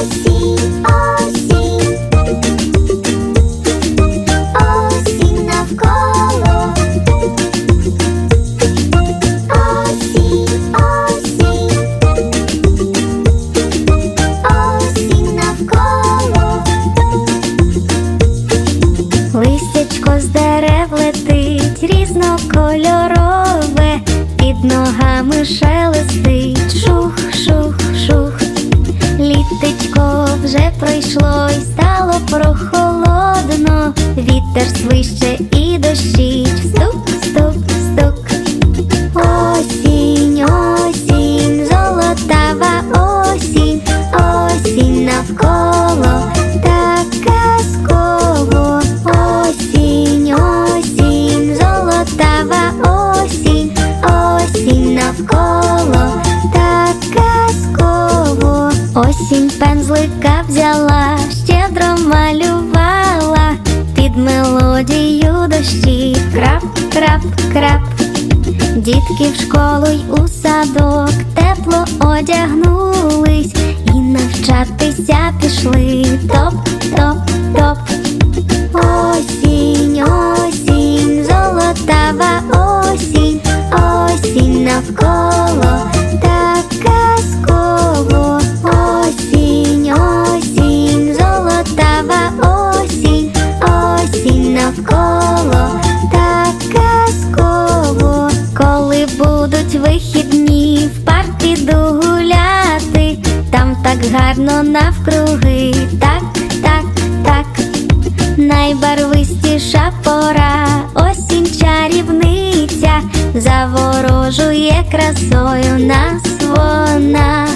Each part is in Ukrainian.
Осінь, осінь, навколо. Осінь, осінь, осінь навколо. Листячко з дерев летить різнокольорове, під ногами шелестить і стало прохолодно. Вітер свище і дощить, стук, стук, стук. Осінь, осінь, золотава осінь, осінь навколо, так казково. Осінь, осінь, золотава осінь, осінь навколо. Осінь пензлика взяла, щедро малювала під мелодію дощі. Крап, крап, крап. Дітки в школу й у садок тепло одягнулись і навчатися пішли. гарно навкруги, так, так, так, найбарвистіша пора, осінь чарівниця, заворожує красою нас вона.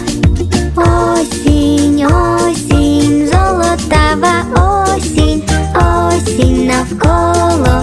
Осінь, осінь, золотава осінь, осінь навколо.